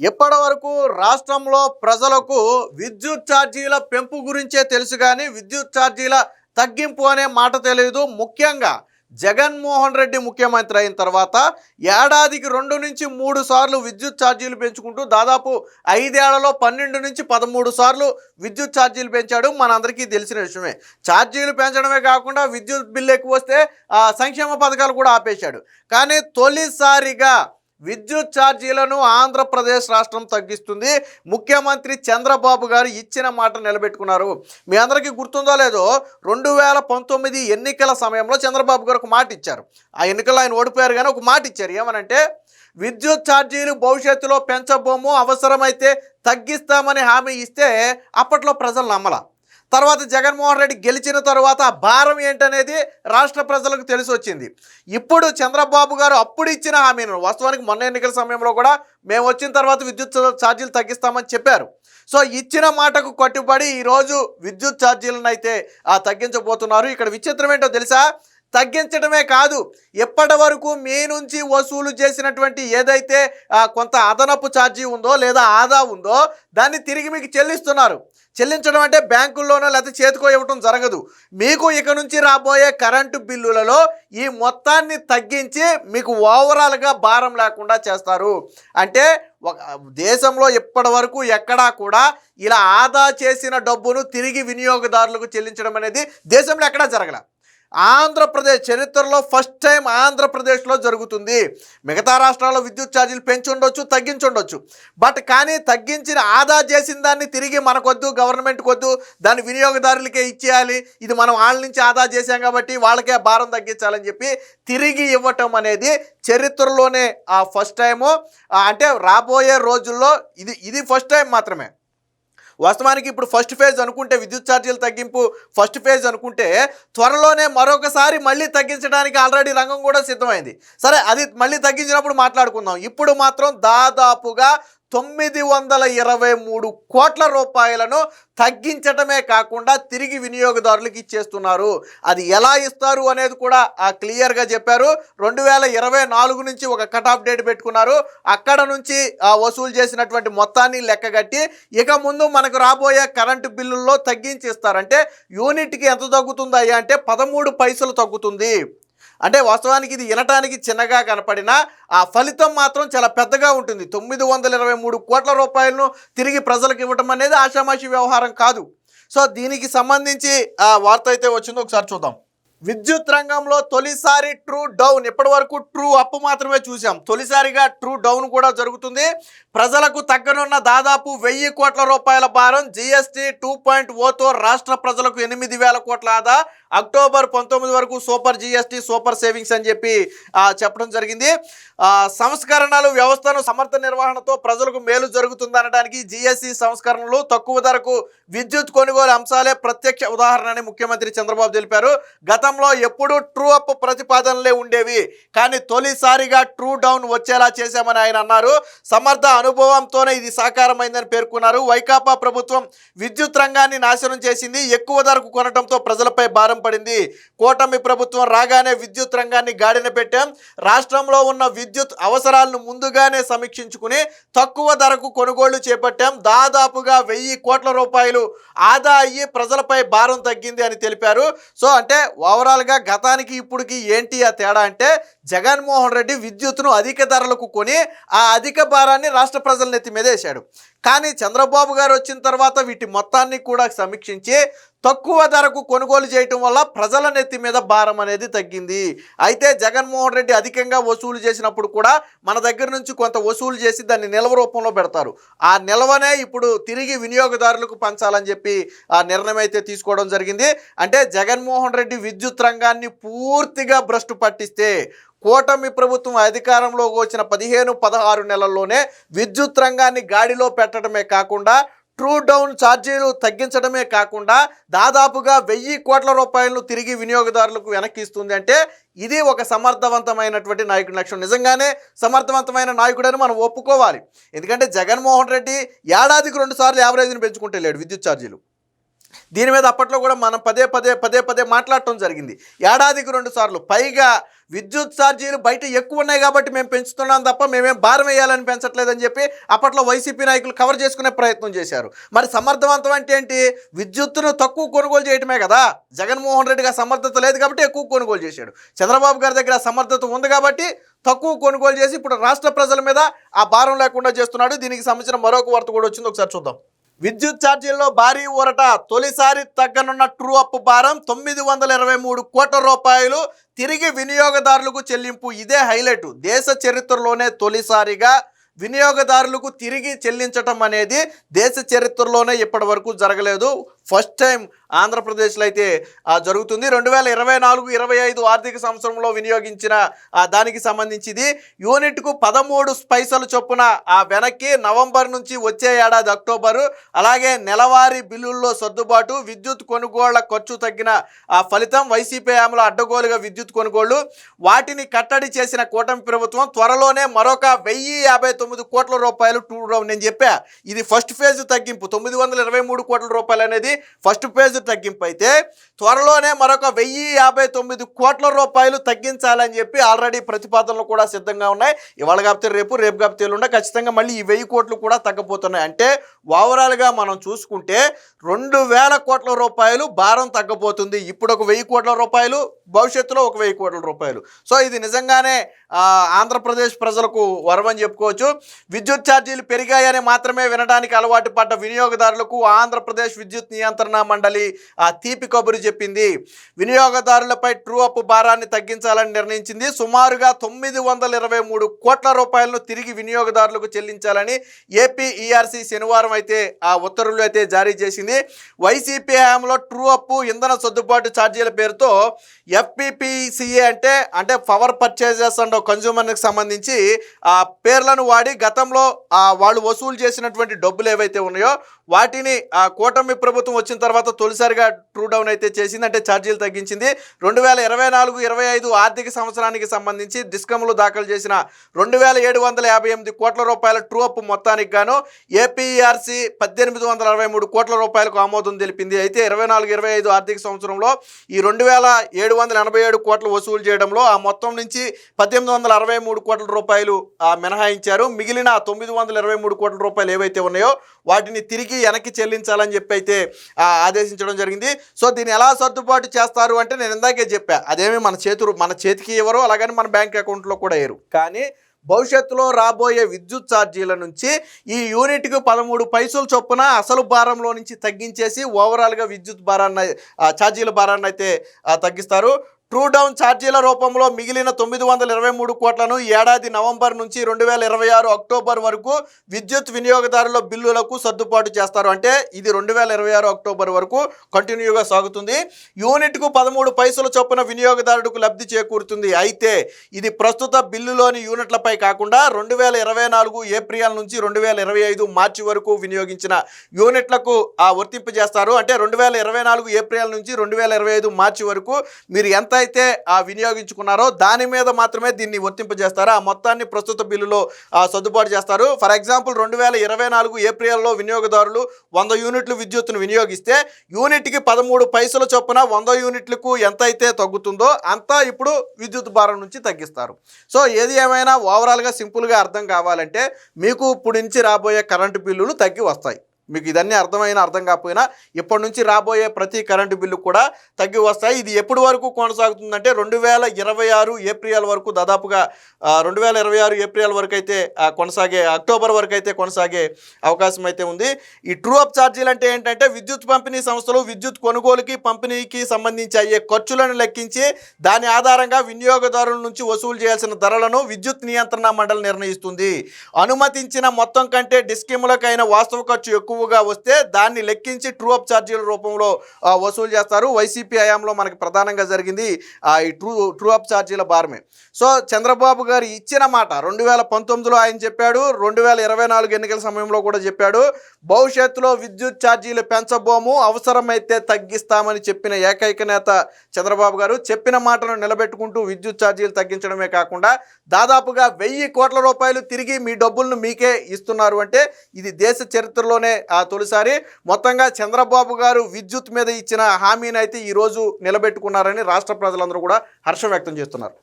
ఇప్పటి వరకు రాష్ట్రంలో ప్రజలకు విద్యుత్ ఛార్జీల పెంపు గురించే తెలుసు కానీ విద్యుత్ ఛార్జీల తగ్గింపు అనే మాట తెలియదు. ముఖ్యంగా జగన్మోహన్ రెడ్డి ముఖ్యమంత్రి అయిన తర్వాత ఏడాదికి రెండు నుంచి మూడు సార్లు విద్యుత్ ఛార్జీలు పెంచుకుంటూ దాదాపు ఐదేళ్ళలో పన్నెండు నుంచి పదమూడు సార్లు విద్యుత్ ఛార్జీలు పెంచాడు. మనందరికీ తెలిసిన విషయమే. ఛార్జీలు పెంచడమే కాకుండా విద్యుత్ బిల్లు ఎక్కువ వస్తే సంక్షేమ పథకాలు కూడా ఆపేశాడు. కానీ తొలిసారిగా విద్యుత్ ఛార్జీలను ఆంధ్రప్రదేశ్ రాష్ట్రం తగ్గిస్తుంది. ముఖ్యమంత్రి చంద్రబాబు గారు ఇచ్చిన మాట నిలబెట్టుకున్నారు. మీ అందరికీ గుర్తుందో లేదో రెండు వేల పంతొమ్మిది ఎన్నికల సమయంలో చంద్రబాబు గారు ఒక మాట ఇచ్చారు. ఆ ఎన్నికల్లో ఆయన ఓడిపోయారు కానీ ఒక మాట ఇచ్చారు. ఏమనంటే విద్యుత్ ఛార్జీలు భవిష్యత్తులో పెంచబోము అవసరమైతే తగ్గిస్తామని హామీ ఇస్తే అప్పట్లో ప్రజలు నమ్మలా. తర్వాత జగన్మోహన్ రెడ్డి గెలిచిన తర్వాత భారం ఏంటనేది రాష్ట్ర ప్రజలకు తెలిసి వచ్చింది ఇప్పుడు చంద్రబాబు గారు అప్పుడు ఇచ్చిన హామీను వాస్తవానికి మొన్న ఎన్నికల సమయంలో కూడా మేము వచ్చిన తర్వాత విద్యుత్ ఛార్జీలు తగ్గిస్తామని చెప్పారు. సో ఇచ్చిన మాటకు కట్టుబడి ఈరోజు విద్యుత్ ఛార్జీలను అయితే తగ్గించబోతున్నారు. ఇక్కడ విచిత్రం ఏంటో తెలుసా? తగ్గించడమే కాదు ఎప్పటి వరకు మీ నుంచి వసూలు చేసినటువంటి ఏదైతే కొంత అదనపు ఛార్జీ ఉందో లేదా ఆదా ఉందో దాన్ని తిరిగి మీకు చెల్లిస్తున్నారు. చెల్లించడం అంటే బ్యాంకుల్లోనో లేకపోతే చేతికో ఇవ్వటం జరగదు. మీకు ఇక నుంచి రాబోయే కరెంటు బిల్లులలో ఈ మొత్తాన్ని తగ్గించి మీకు ఓవరాల్గా భారం లేకుండా చేస్తారు. అంటే ఒక దేశంలో ఇప్పటి వరకు ఎక్కడా కూడా ఇలా ఆదా చేసిన డబ్బును తిరిగి వినియోగదారులకు చెల్లించడం అనేది దేశంలో ఎక్కడా జరగల. ఆంధ్రప్రదేశ్ చరిత్రలో ఫస్ట్ టైం ఆంధ్రప్రదేశ్లో జరుగుతుంది. మిగతా రాష్ట్రాల్లో విద్యుత్ ఛార్జీలు పెంచుండొచ్చు తగ్గించుండొచ్చు. బట్ కానీ తగ్గించిన ఆదా చేసిన దాన్ని తిరిగి మనకొద్దు గవర్నమెంట్కి వద్దు దాన్ని వినియోగదారులకే ఇచ్చేయాలి. ఇది మనం వాళ్ళ నుంచి ఆదా చేశాం కాబట్టి వాళ్ళకే భారం తగ్గించాలని చెప్పి తిరిగి ఇవ్వటం అనేది చరిత్రలోనే ఆ ఫస్ట్ టైము. అంటే రాబోయే రోజుల్లో ఇది ఇది ఫస్ట్ టైం మాత్రమే. వాస్తవానికి ఇప్పుడు ఫస్ట్ ఫేజ్ అనుకుంటే విద్యుత్ ఛార్జీల తగ్గింపు ఫస్ట్ ఫేజ్ అనుకుంటే త్వరలోనే మరొకసారి మళ్ళీ తగ్గించడానికి ఆల్రెడీ రంగం కూడా సిద్ధమైంది. సరే అది మళ్ళీ తగ్గించినప్పుడు మాట్లాడుకుందాం. ఇప్పుడు మాత్రం దాదాపుగా తొమ్మిది వందల ఇరవై మూడు కోట్ల రూపాయలను తగ్గించటమే కాకుండా తిరిగి వినియోగదారులకు ఇచ్చేస్తున్నారు. అది ఎలా ఇస్తారు అనేది కూడా ఆ క్లియర్గా చెప్పారు. రెండు వేల ఇరవై నాలుగు నుంచి ఒక కట్ ఆఫ్ డేట్ పెట్టుకున్నారు. అక్కడ నుంచి ఆ, వసూలు చేసినటువంటి మొత్తాన్ని లెక్కగట్టి ఇక ముందు మనకు రాబోయే కరెంటు బిల్లుల్లో తగ్గించి ఇస్తారంటే యూనిట్కి ఎంత తగ్గుతుంది అయ్యా అంటే పదమూడు పైసలు తగ్గుతుంది. అంటే వాస్తవానికి ఇది వినటానికి చిన్నగా కనపడినా ఆ ఫలితం మాత్రం చాలా పెద్దగా ఉంటుంది. తొమ్మిది వందల ఇరవై మూడు కోట్ల రూపాయలను తిరిగి ప్రజలకు ఇవ్వటం అనేది ఆషామాషి వ్యవహారం కాదు. సో దీనికి సంబంధించి ఆ వార్త అయితే వచ్చిందో ఒకసారి చూద్దాం. విద్యుత్ రంగంలో తొలిసారి ట్రూ డౌన్ ఇప్పటి వరకు ట్రూ అప్ మాత్రమే చూసాం తొలిసారిగా ట్రూ డౌన్ కూడా జరుగుతుంది. ప్రజలకు తగ్గనున్న దాదాపు వెయ్యి కోట్ల రూపాయల భారం. జిఎస్టీ టూ పాయింట్ ఓతో రాష్ట్ర ప్రజలకు ఎనిమిది వేల కోట్ల ఆదా. అక్టోబర్ పంతొమ్మిది వరకు సూపర్ జిఎస్టీ సూపర్ సేవింగ్స్ అని చెప్పి చెప్పడం జరిగింది. సంస్కరణలు వ్యవస్థను సమర్థ నిర్వహణతో ప్రజలకు మేలు జరుగుతుందనడానికి జిఎస్టీ సంస్కరణలు తక్కువ ధరకు విద్యుత్ కొనుగోలు అంశాలే ప్రత్యక్ష ఉదాహరణ అని ముఖ్యమంత్రి చంద్రబాబు తెలిపారు. గతం గతంలో ఎప్పుడూ ట్రూ అప్ ప్రతిపాదనలే ఉండేవి. కానీ తొలిసారిగా ట్రూ డౌన్ వచ్చేలా చేశామని ఆయన అన్నారు. సమర్థ అనుభవంతోనే ఇది సాకారమైందని పేర్కొన్నారు. వైకాపా ప్రభుత్వం విద్యుత్ రంగాన్ని నాశనం చేసింది. ఎక్కువ ధరకు కొనడంతో ప్రజలపై భారం పడింది. కూటమి ప్రభుత్వం రాగానే విద్యుత్ రంగాన్ని గాడిన పెట్టాం. రాష్ట్రంలో ఉన్న విద్యుత్ అవసరాలను ముందుగానే సమీక్షించుకుని తక్కువ ధరకు కొనుగోళ్ళు చేపట్టాం. దాదాపుగా వెయ్యి కోట్ల రూపాయలు ఆదా అయ్యి ప్రజలపై భారం తగ్గింది అని తెలిపారు. సో అంటే ఓవరాల్గా గతానికి ఇప్పుడుకి ఏంటి ఆ తేడా అంటే జగన్మోహన్ రెడ్డి విద్యుత్ను అధిక ధరలకు కొని ఆ అధిక భారాన్ని రాష్ట్ర ప్రజల నెత్తి మీద వేశాడు. కానీ చంద్రబాబు గారు వచ్చిన తర్వాత వీటి మొత్తాన్ని కూడా సమీక్షించి తక్కువ ధరకు కొనుగోలు చేయటం వల్ల ప్రజల నెత్తి మీద భారం అనేది తగ్గింది. అయితే జగన్మోహన్ రెడ్డి అధికంగా వసూలు చేసినప్పుడు కూడా మన దగ్గర నుంచి కొంత వసూలు చేసి దాన్ని నిల్వ రూపంలో పెడతారు. ఆ నిల్వనే ఇప్పుడు తిరిగి వినియోగదారులకు పంచాలని చెప్పి ఆ నిర్ణయం అయితే తీసుకోవడం జరిగింది. అంటే జగన్మోహన్ రెడ్డి విద్యుత్ రంగాన్ని పూర్తిగా భ్రష్టు పట్టిస్తే కూటమి ప్రభుత్వం అధికారంలోకి వచ్చిన పదిహేను పదహారు నెలల్లోనే విద్యుత్ రంగాన్ని గాడిలో పెట్టడమే కాకుండా ట్రూ డౌన్ ఛార్జీలు తగ్గించడమే కాకుండా దాదాపుగా వెయ్యి కోట్ల రూపాయలను తిరిగి వినియోగదారులకు వెనక్కి ఇస్తుంది అంటే ఇది ఒక సమర్థవంతమైనటువంటి నాయకుడి లక్ష్యం. నిజంగానే సమర్థవంతమైన నాయకుడని మనం ఒప్పుకోవాలి. ఎందుకంటే జగన్మోహన్ రెడ్డి ఏడాదికి రెండు సార్లు యావరేజ్ని పెంచుకుంటే లేడు విద్యుత్ ఛార్జీలు. దీని మీద అప్పట్లో కూడా మనం పదే పదే పదే పదే మాట్లాడటం జరిగింది. ఏడాదికి రెండు సార్లు. పైగా విద్యుత్ ఛార్జీలు బయట ఎక్కువ ఉన్నాయి కాబట్టి మేము పెంచుతున్నాం తప్ప మేమేం భారం వేయాలని పెంచట్లేదని చెప్పి అప్పట్లో వైసీపీ నాయకులు కవర్ చేసుకునే ప్రయత్నం చేశారు. మరి సమర్థవంతం అంటే ఏంటి? విద్యుత్తును తక్కువ కొనుగోలు చేయటమే కదా. జగన్మోహన్ రెడ్డికి ఆ సమర్థత లేదు కాబట్టి ఎక్కువ కొనుగోలు చేశాడు. చంద్రబాబు గారి దగ్గర సమర్థత ఉంది కాబట్టి తక్కువ కొనుగోలు చేసి ఇప్పుడు రాష్ట్ర ప్రజల మీద ఆ భారం లేకుండా చేస్తున్నాడు. దీనికి సంబంధించిన మరొక వార్త కూడా వచ్చింది. ఒకసారి చూద్దాం. విద్యుత్ ఛార్జీల్లో భారీ ఊరట. తొలిసారి తగ్గనున్న ట్రూ అప్ భారం తొమ్మిది వందల ఇరవై మూడు కోట్ల రూపాయలు. తిరిగి వినియోగదారులకు చెల్లింపు ఇదే హైలైట్. దేశ చరిత్రలోనే తొలిసారిగా వినియోగదారులకు తిరిగి చెల్లించటం అనేది దేశ చరిత్రలోనే ఇప్పటి వరకు జరగలేదు. ఫస్ట్ టైం ఆంధ్రప్రదేశ్లో అయితే జరుగుతుంది. రెండు వేల ఇరవై నాలుగు ఇరవై ఐదు ఆర్థిక సంవత్సరంలో వినియోగించిన దానికి సంబంధించింది. యూనిట్కు పదమూడు పైసలు చొప్పున ఆ వెనక్కి నవంబర్ నుంచి వచ్చే ఏడాది అక్టోబరు అలాగే నెలవారీ బిల్లుల్లో సర్దుబాటు విద్యుత్ కొనుగోళ్ళ ఖర్చు తగ్గిన ఆ ఫలితం వైసీపీ హయాంలో అడ్డగోలుగా విద్యుత్ కొనుగోళ్ళు. వాటిని కట్టడి చేసిన కూటమి ప్రభుత్వం త్వరలోనే మరొక వెయ్యి యాభై తొమ్మిది కోట్ల రూపాయలు టూ నేను చెప్పా. ఇది ఫస్ట్ ఫేజ్ తగ్గింపు. తొమ్మిది వందల ఇరవై మూడు కోట్ల రూపాయలు అనేది ఫస్ట్ ఫేజ్ తగ్గింపు అయితే త్వరలోనే మరొక వెయ్యి యాభై తొమ్మిది కోట్ల రూపాయలు తగ్గించాలని చెప్పి ఆల్రెడీ ప్రతిపాదనలు కూడా సిద్ధంగా ఉన్నాయి. ఇవాళ కాబట్టి రేపు రేపు కాబట్టి ఉండే ఖచ్చితంగా మళ్ళీ ఈ వెయ్యి కోట్లు కూడా తగ్గిపోతున్నాయి అంటే ఓవరాల్గా మనం చూసుకుంటే రెండు వేల కోట్ల రూపాయలు భారం తగ్గబోతుంది. ఇప్పుడు ఒక వెయ్యి కోట్ల రూపాయలు భవిష్యత్తులో ఒక వెయ్యి కోట్ల రూపాయలు. సో ఇది నిజంగానే ఆంధ్రప్రదేశ్ ప్రజలకు వరమని చెప్పుకోవచ్చు. విద్యుత్ ఛార్జీలు పెరిగాయని మాత్రమే వినడానికి అలవాటు పడ్డ వినియోగదారులకు ఆంధ్రప్రదేశ్ విద్యుత్ నియంత్రణ మండలి ఆ తీపి కబురు చెప్పింది. వినియోగదారులపై ట్రూ అప్ భారాన్ని తగ్గించాలని నిర్ణయించింది. సుమారుగా తొమ్మిది వందల ఇరవై మూడు కోట్ల రూపాయలను తిరిగి వినియోగదారులకు చెల్లించాలని ఏపీ ఈఆర్సీ శనివారం అయితే ఆ ఉత్తర్వులు అయితే జారీ చేసింది. వైసీపీ హయాంలో ట్రూ అప్ ఇంధన సర్దుబాటు ఛార్జీల పేరుతో ఎఫ్పిపిసిఏ అంటే అంటే పవర్ పర్చేజెస్ అండ్ కన్జ్యూమర్కి సంబంధించి ఆ పేర్లను వాడి గతంలో వాళ్ళు వసూలు చేసినటువంటి డబ్బులు ఏవైతే ఉన్నాయో వాటిని ఆ కూటమి ప్రభుత్వం వచ్చిన తర్వాత తొలిసారిగా ట్రూ డౌన్ అయితే చేసింది. అంటే ఛార్జీలు తగ్గించింది. రెండు వేల ఇరవై నాలుగు ఇరవై ఐదు ఆర్థిక సంవత్సరానికి సంబంధించి డిస్కమ్లు దాఖలు చేసిన రెండు వేల ఏడు వందల యాభై ఎనిమిది కోట్ల రూపాయల ట్రూ అప్ మొత్తానికి గాను ఏపీఆర్సీ పద్దెనిమిది వందల అరవై మూడు కోట్ల రూపాయలకు ఆమోదం తెలిపింది. అయితే ఇరవై నాలుగు ఇరవై ఐదు ఆర్థిక సంవత్సరంలో ఈ రెండు వేల ఏడు వందల ఎనభై ఏడు కోట్లు వసూలు చేయడంలో ఆ మొత్తం నుంచి పద్దెనిమిది వందల అరవై మూడు కోట్ల రూపాయలు మినహాయించారు. మిగిలిన తొమ్మిది వందల ఇరవై మూడు కోట్ల రూపాయలు ఏవైతే ఉన్నాయో వాటిని తిరిగి వెనక్కి చెల్లించాలని చెప్పి అయితే ఆదేశించడం జరిగింది. సో దీన్ని ఎలా సర్దుబాటు చేస్తారు అంటే నేను ఇందాకే చెప్పా. అదేమి మన చేతులు మన చేతికి ఇవ్వరు అలాగని మన బ్యాంక్ అకౌంట్లో కూడా వేయరు. కానీ భవిష్యత్తులో రాబోయే విద్యుత్ ఛార్జీల నుంచి ఈ యూనిట్కి పదమూడు పైసలు చొప్పున అసలు భారంలో నుంచి తగ్గించేసి ఓవరాల్గా విద్యుత్ భారాన్ని ఛార్జీల భారాన్ని అయితే తగ్గిస్తారు. ట్రూ డౌన్ ఛార్జీల రూపంలో మిగిలిన తొమ్మిది వందల ఇరవై మూడు కోట్లను ఏడాది నవంబర్ నుంచి రెండు వేల ఇరవై ఆరు అక్టోబర్ వరకు విద్యుత్ వినియోగదారుల బిల్లులకు సర్దుబాటు చేస్తారు. అంటే ఇది రెండు వేల ఇరవై ఆరు అక్టోబర్ వరకు కంటిన్యూగా సాగుతుంది. యూనిట్కు పదమూడు పైసల చొప్పున వినియోగదారుడికి లబ్ధి చేకూరుతుంది. అయితే ఇది ప్రస్తుత బిల్లులోని యూనిట్లపై కాకుండా రెండు వేల ఇరవై నాలుగు ఏప్రిల్ నుంచి రెండు వేల ఇరవై ఐదు మార్చి వరకు వినియోగించిన యూనిట్లకు ఆ వర్తింపు చేస్తారు అంటే రెండు వేల ఇరవై నాలుగు ఏప్రిల్ నుంచి రెండు వేల ఇరవై ఐదు మార్చి వరకు మీరు ఎంత అయితే ఆ వినియోగించుకున్నారో దాని మీద మాత్రమే దీన్ని వర్తింపజేస్తారు? ఆ మొత్తాన్ని ప్రస్తుత బిల్లులో సర్దుబాటు చేస్తారు. ఫర్ ఎగ్జాంపుల్ రెండు వేల ఇరవై నాలుగు ఏప్రిల్లో వినియోగదారులు వంద యూనిట్లు విద్యుత్తును వినియోగిస్తే యూనిట్కి పదమూడు పైసల చొప్పున వంద యూనిట్లకు ఎంత అయితే తగ్గుతుందో అంతా ఇప్పుడు విద్యుత్ భారం నుంచి తగ్గిస్తారు. సో ఏది ఏమైనా ఓవరాల్గా సింపుల్గా అర్థం కావాలంటే మీకు ఇప్పుడు నుంచి రాబోయే కరెంటు బిల్లులు తగ్గి వస్తాయి. మీకు ఇదన్నీ అర్థమైనా అర్థం కాకపోయినా ఇప్పటి నుంచి రాబోయే ప్రతి కరెంటు బిల్లు కూడా తగ్గి వస్తాయి. ఇది ఎప్పటి వరకు కొనసాగుతుందంటే రెండు వేల ఇరవై ఆరు ఏప్రిల్ వరకు దాదాపుగా రెండు వేల ఇరవై ఆరు ఏప్రిల్ వరకు అయితే కొనసాగే అక్టోబర్ వరకు అయితే కొనసాగే అవకాశం అయితే ఉంది. ఈ ట్రూ అప్ ఛార్జీలు అంటే ఏంటంటే విద్యుత్ పంపిణీ సంస్థలు విద్యుత్ కొనుగోలుకి పంపిణీకి సంబంధించి అయ్యే ఖర్చులను లెక్కించి దాని ఆధారంగా వినియోగదారుల నుంచి వసూలు చేయాల్సిన ధరలను విద్యుత్ నియంత్రణ మండలి నిర్ణయిస్తుంది. అనుమతించిన మొత్తం కంటే డిస్కిములకైన వాస్తవ ఖర్చు ఎక్కువ ఎక్కువగా వస్తే దాన్ని లెక్కించి ట్రూ అప్ ఛార్జీల రూపంలో వసూలు చేస్తారు. వైసీపీ హయాంలో మనకి ప్రధానంగా జరిగింది ఆ, ఈ ట్రూ ట్రూ అప్ ఛార్జీల భారమే. సో చంద్రబాబు గారు ఇచ్చిన మాట రెండు వేల పంతొమ్మిదిలో ఆయన చెప్పాడు రెండు వేల ఇరవై నాలుగు ఎన్నికల సమయంలో కూడా చెప్పాడు భవిష్యత్తులో విద్యుత్ ఛార్జీలు పెంచబోము అవసరమైతే తగ్గిస్తామని చెప్పిన ఏకైక నేత చంద్రబాబు గారు చెప్పిన మాటను నిలబెట్టుకుంటూ విద్యుత్ ఛార్జీలు తగ్గించడమే కాకుండా దాదాపుగా వెయ్యి కోట్ల రూపాయలు తిరిగి మీ డబ్బులను మీకే ఇస్తున్నారు అంటే ఇది దేశ చరిత్రలోనే తొలిసారి మొత్తంగా చంద్రబాబు గారు విద్యుత్ మీద ఇచ్చిన హామీని అయితే ఈరోజు నిలబెట్టుకున్నారని రాష్ట్ర ప్రజలందరూ కూడా హర్షం వ్యక్తం చేస్తున్నారు.